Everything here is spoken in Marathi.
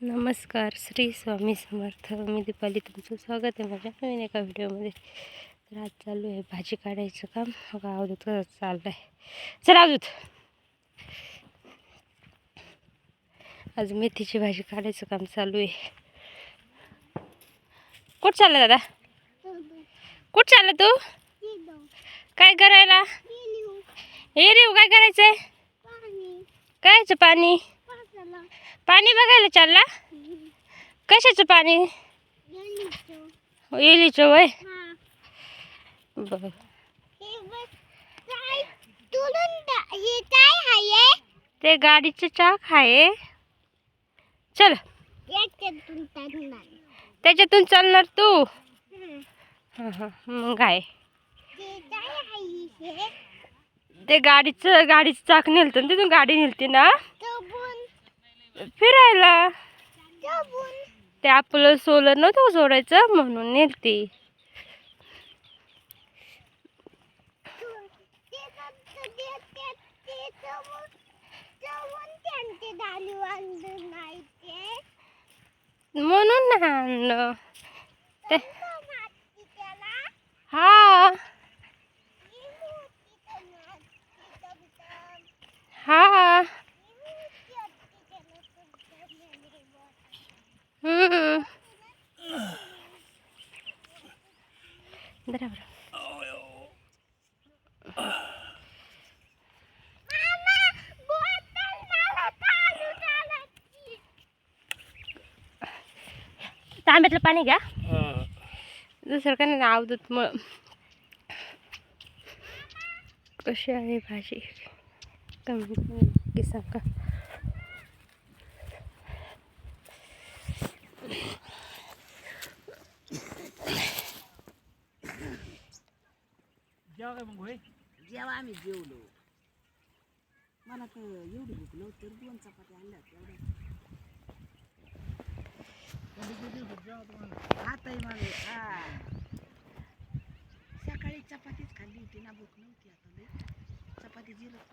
नमस्कार श्री स्वामी समर्थ. मी दीपाली तुमचं स्वागत आहे माझ्या नवीन एका व्हिडिओमध्ये. तर आज चालू आहे भाजी काढायचं काम. बघा अवधूत चाललं आहे चल अवधूत. आज मेथीची भाजी काढायचं काम चालू आहे. कुठं चाललं दादा? कुठं चाललं तू? काय करायला? ये रे काय करायचं आहे कायचं पाणी? पाणी बघायला चालला? कशाचं पाणी? इलीच वय? बघ. ते गाडीचं चाक आहे चल. त्याच्यातून चालणार तू. हां हां मग आहे ते गाडीचं गाडीचं चाक नेलतं ना तिथून गाडी नेलती ना? फिरायला. ते आपलं सोलर नव्हतं सोडायचं? म्हणून नेलती. म्हणून आणलं. हा. बरोबर तांब्यातलं पाणी घ्या दुसरं काय नाही आवडत मग कशी आहे भाजी कमी नक्की सांगा जेव्हा आम्ही जेवलो मला तर एवढी भूक नव्हती तर दोन चपात्या आणल्या तेवढ्या आताही मला हा. सकाळी चपातीच खाल्ली होती ना भूक नव्हती आता लई. चपाती जिरत